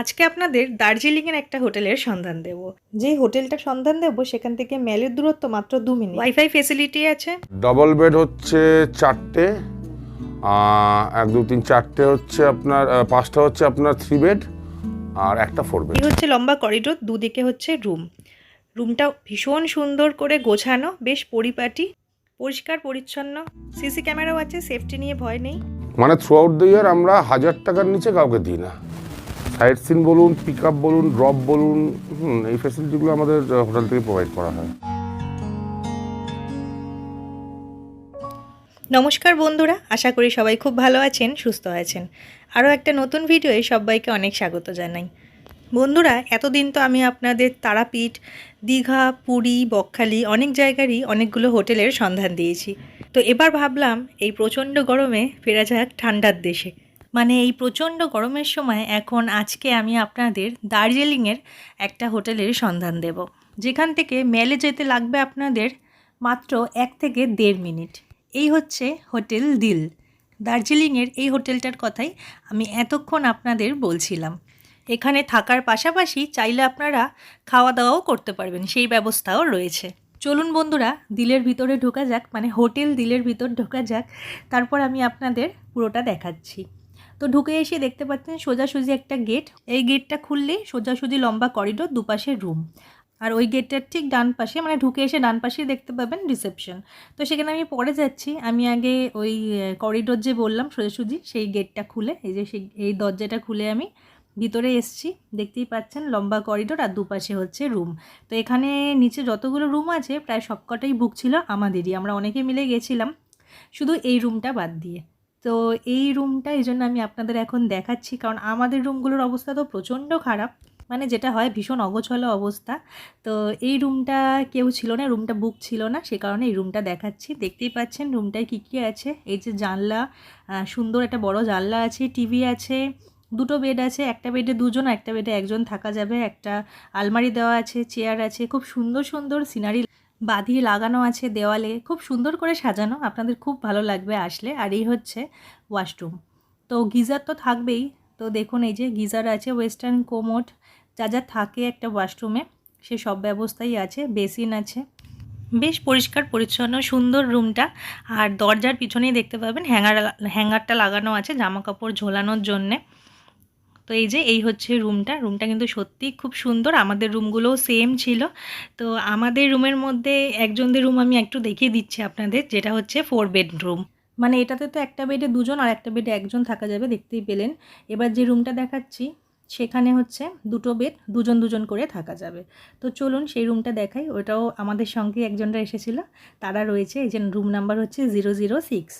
আজকে আপনাদের দার্জিলিংয়ের একটা হোটেলের সন্ধান দেব। যেই হোটেলটার সন্ধান দেব সেখান থেকে মেলের দূরত্ব মাত্র দু মিনিট। ওয়াইফাই ফেসিলিটি আছে? ডবল বেড হচ্ছে চারটে এক দু তিন চারটে হচ্ছে আপনার পাঁচটা হচ্ছে আপনার থ্রি বেড আর একটা ফোর বেড হচ্ছে লম্বা করিডোর দুদিকে হচ্ছে রুম রুমটা ভীষণ সুন্দর করে গোছানো বেশ পরিপাটি পরিষ্কার পরিচ্ছন্ন। সিসি ক্যামেরাও আছে সেফটি নিয়ে ভয় নেই। মানে থ্রু আউট দ্য ইয়ার আমরা হাজার টাকার নিচে কাউকে দিই না। সাইড সিন বলুন পিক আপ বলুন ড্রপ বলুন, হুম, এই ফেসিলিটিগুলো আমাদের হোটেল থেকে প্রোভাইড করা হয়। নমস্কার বন্ধুরা, আশা করি সবাই খুব ভালো আছেন, সুস্থ আছেন। আরও একটা নতুন ভিডিওয়ে সবাইকে অনেক স্বাগত জানাই। বন্ধুরা, এতদিন তো আমি আপনাদের তারাপীঠ, দীঘা, পুরী, বকখালি অনেক জায়গারই অনেকগুলো হোটেলের সন্ধান দিয়েছি। তো এবার ভাবলাম, এই প্রচণ্ড গরমে ফেরা যাক ঠান্ডার দেশে। মানে এই প্রচণ্ড গরমের সময় এখন আজকে আমি আপনাদের দার্জিলিংয়ের একটা হোটেলের সন্ধান দেব। যেখান থেকে মেলে যেতে লাগবে আপনাদের মাত্র এক থেকে দেড় মিনিট। এই হচ্ছে হোটেল দিল। দার্জিলিংয়ের এই হোটেলটার কথাই আমি এতক্ষণ আপনাদের বলছিলাম। এখানে থাকার পাশাপাশি চাইলে আপনারা খাওয়া দাওয়াও করতে পারবেন, সেই ব্যবস্থাও রয়েছে। চলুন বন্ধুরা, দিলের ভিতরে ঢোকা যাক মানে হোটেল দিলের ভিতর ঢোকা যাক। তারপর আমি আপনাদের পুরোটা দেখাচ্ছি। তো ঢুকে এসে দেখতে পাচ্ছেন সোজাসুজি একটা গেট। এই গেটটা খুললেই সোজাসুজি লম্বা করিডোর দুপাশে রুম। আর ওই গেটটার ঠিক ডান পাশে মানে ঢুকে এসে ডান পাশে দেখতে পাবেন রিসেপশন। তো সেখানে আমি পরে যাচ্ছি। আমি আগে ওই করিডোর যে বললাম সোজাসুজি, সেই গেটটা খুলে, এই যে সেই, এই দরজাটা খুলে আমি ভিতরে এসছি। দেখতেই পাচ্ছেন লম্বা করিডোর আর দুপাশে হচ্ছে রুম। তো এখানে নিচে যতগুলো রুম আছে, প্রায় সবকটাই বুক ছিল আমাদেরই। আমরা অনেকে মিলে গেছিলাম। শুধু এই রুমটা বাদ দিয়ে। তো এই রুমটা এই জন্য আমি আপনাদের এখন দেখাচ্ছি। কারণ আমাদের রুমগুলোর অবস্থা তো প্রচণ্ড খারাপ। মানে যেটা হয় ভীষণ অগোছালো অবস্থা। তো এই রুমটা কেউ ছিল না রুমটা বুক ছিল না, সে কারণে এই রুমটা দেখাচ্ছি। দেখতেই পাচ্ছেন রুমটায় কী কী আছে? এই যে জানলা সুন্দর একটা বড় জানলা আছে টিভি আছে, দুটো বেড আছে, একটা বেডে দুজন, একটা বেডে একজন থাকা যাবে, একটা আলমারি দেওয়া আছে চেয়ার আছে, খুব সুন্দর সুন্দর সিনারি বাঁধিয়ে লাগানো আছে দেওয়ালে, খুব সুন্দর করে সাজানো, আপনাদের খুব ভালো লাগবে আসলে। আর এই হচ্ছে ওয়াশরুম। তো গিজার তো থাকবেই। তো দেখুন, এই যে গিজার আছে, ওয়েস্টার্ন কোমোট, যা যা থাকে একটা ওয়াশরুমে, সে সব ব্যবস্থাই আছে, বেসিন আছে। বেশ পরিষ্কার, পরিচ্ছন্ন, সুন্দর রুমটা। আর দরজার পিছনেই দেখতে পাবেন, হ্যাঙ্গার, হ্যাঙ্গারটা লাগানো আছে জামা কাপড় ঝোলানোর জন্যে। তো এই যে, এই হচ্ছে রুমটা। রুমটা কিন্তু সত্যিই খুব সুন্দর। আমাদের রুমগুলোও সেম ছিল। তো আমাদের রুমের মধ্যে একজনদের রুম আমি একটু দেখিয়ে দিচ্ছি আপনাদের, যেটা হচ্ছে ফোর বেডরুম মানে এটাতে তো একটা বেডে দুজন আর একটা বেডে একজন থাকা যাবে, দেখতেই পেলেন। এবার যে রুমটা দেখাচ্ছি, সেখানে হচ্ছে দুটো বেড দুজন দুজন করে থাকা যাবে। তো চলুন সেই রুমটা দেখাই। ওটাও আমাদের সঙ্গে একজনরা এসেছিল। তারা রয়েছে, এই যে রুম নাম্বার হচ্ছে জিরো জিরো সিক্স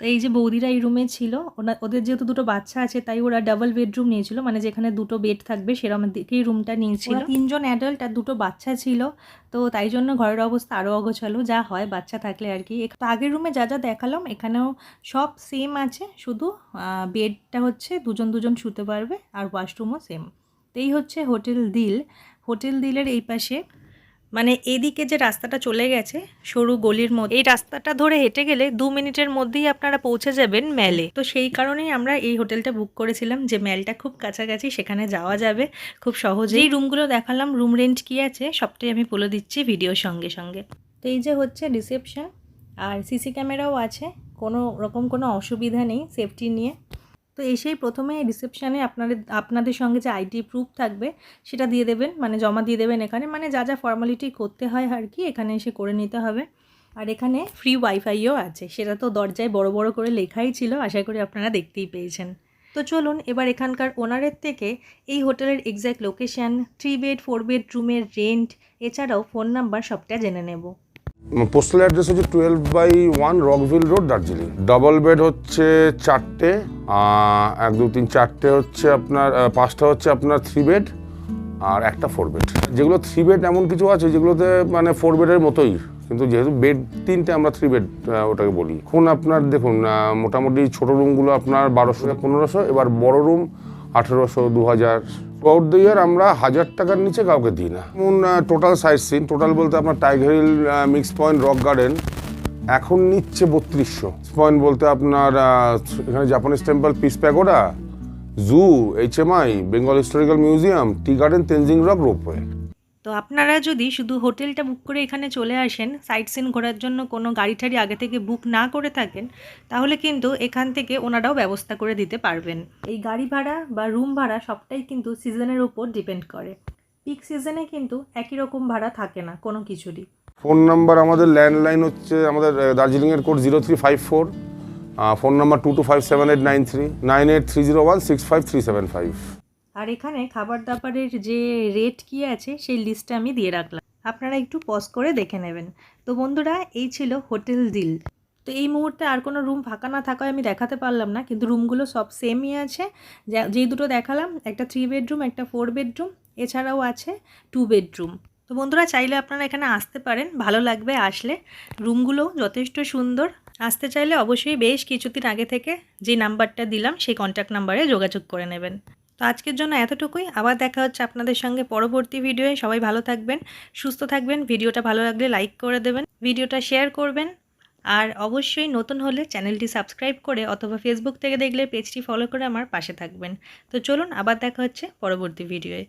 তো এই যে বৌদিরা এই রুমে ছিল, ওনা, ওদের যেহেতু দুটো বাচ্চা আছে, তাই ওরা ডাবল বেডরুম নিয়েছিল মানে যেখানে দুটো বেড থাকবে সেরকম দিকেই রুমটা নিয়েছিল। তিনজন অ্যাডাল্ট আর দুটো বাচ্চা ছিল, তো তাই জন্য ঘরের অবস্থা আরও অগোছালো, যা হয় বাচ্চা থাকলে আর কি। তো আগের রুমে যা যা দেখালাম, এখানেও সব সেম আছে, শুধু বেডটা হচ্ছে দুজন দুজন শুতে পারবে আর ওয়াশরুমও সেম তো এই হচ্ছে হোটেল দিল হোটেল দিলের এই পাশে মানে এদিকে যে রাস্তাটা চলে গেছে, সরু গলির মধ্যে, এই রাস্তাটা ধরে হেঁটে গেলে দু মিনিটের মধ্যেই আপনারা পৌঁছে যাবেন ম্যালে তো সেই কারণেই আমরা এই হোটেলটা বুক করেছিলাম যে ম্যালটা খুব কাছাকাছি সেখানে যাওয়া যাবে খুব সহজেই। রুমগুলো দেখালাম, রুম রেন্ট কি আছে সবটাই আমি বলে দিচ্ছি ভিডিওর সঙ্গে সঙ্গে। তো এই যে হচ্ছে রিসেপশন, আর সিসি ক্যামেরাও আছে, কোনো রকম কোনো অসুবিধা নেই সেফটি নিয়ে। তো এসেই প্রথমে রিসেপশানে আপনাদের আপনাদের সঙ্গে যে আইডি প্রুফ থাকবে, সেটা দিয়ে দেবেন মানে জমা দিয়ে দেবেন এখানে মানে যা যা ফর্মালিটি করতে হয় আর কি, এখানে এসে করে নিতে হবে। আর এখানে ফ্রি ওয়াইফাইও আছে, সেটা তো দরজায় বড় বড় করে লেখাই ছিল, আশা করি আপনারা দেখতেই পেয়েছেন। তো চলুন, এবার এখানকার ওনারের থেকে এই হোটেলের exact location three bed four bed রুমের রেন্ট এছাড়াও ফোন নাম্বার সবটা জেনে নেব। পোস্টাল অ্যাড্রেস হচ্ছে twelve by one Rockville road Darjeeling double bed হচ্ছে চারটে এক, দু, তিন, চারটে হচ্ছে আপনার পাঁচটা হচ্ছে আপনার থ্রি বেড আর একটা ফোর বেড যেগুলো থ্রি বেড এমন কিছু আছে যেগুলোতে মানে ফোর বেডের মতোই, কিন্তু যেহেতু বেড তিনটে আমরা থ্রি বেড ওটাকে বলি। এখন আপনার দেখুন মোটামুটি ছোটো রুমগুলো আপনার বারোশো, পনেরোশো, এবার বড় রুম আঠেরোশো দু হাজার আউট দ্য ইয়ার আমরা হাজার টাকার নিচে কাউকে দিই না। যেমন টোটাল সাইড সিন টোটাল বলতে আপনার tiger hill mix point rock garden এখন নিচ্ছে বত্রিশশো। পয়েন্ট বলতে আপনার এখানে Japanese temple peace pagoda zoo HMI Bengal historical museum tea garden Tenzing rock ropeway তো আপনারা যদি শুধু হোটেলটা বুক করে এখানে চলে আসেন সাইট সিন ঘোরার জন্য কোনো গাড়ি ঠাড়ি আগে থেকে বুক না করে থাকেন, তাহলে কিন্তু এখান থেকে ওনারাও ব্যবস্থা করে দিতে পারবেন। এই গাড়ি ভাড়া বা রুম ভাড়া সবটাই কিন্তু সিজনের উপর ডিপেন্ড করে। পিক সিজনে কিন্তু একই রকম ভাড়া থাকে না কোনো কিছুরই। ফোন নাম্বার আমাদের ল্যান্ডলাইন হচ্ছে, আমাদের দার্জিলিংয়ের code zero three five four phone number two two five seven eight nine three nine eight three zero one six five three seven five আর এখানে খাবার দাবারের যে রেট কি আছে, সেই লিস্টটা আমি দিয়ে রাখলাম। আপনারা একটু পজ করে দেখে নেবেন। তো বন্ধুরা, এই ছিল হোটেল দিল। তো এই মুহূর্তে আর কোনো রুম ফাঁকা না থাকায় আমি দেখাতে পারলাম না, কিন্তু রুমগুলো সব সেমই আছে। যেই দুটো দেখালাম, একটা থ্রি বেডরুম একটা ফোর বেডরুম এছাড়াও আছে টু বেডরুম তো বন্ধুরা, চাইলে আপনারা এখানে আসতে পারেন, ভালো লাগবে আসলে। রুমগুলো যথেষ্ট সুন্দর। আসতে চাইলে অবশ্যই বেশ কিছুদিন আগে থেকে যে নাম্বারটা দিলাম, সেই কন্ট্যাক্ট নাম্বারে যোগাযোগ করে নেবেন। তো আজকের জন্য এতটুকুই। আবার দেখা হচ্ছে আপনাদের সঙ্গে পরবর্তী ভিডিওয়ে। সবাই ভালো থাকবেন, সুস্থ থাকবেন। ভিডিওটা ভালো লাগলে লাইক করে দেবেন, ভিডিওটা শেয়ার করবেন। আর অবশ্যই নতুন হলে চ্যানেলটি সাবস্ক্রাইব করে অথবা ফেসবুক থেকে দেখলে পেজটি ফলো করে আমার পাশে থাকবেন। তো চলুন আবার দেখা হচ্ছে পরবর্তী ভিডিওয়ে।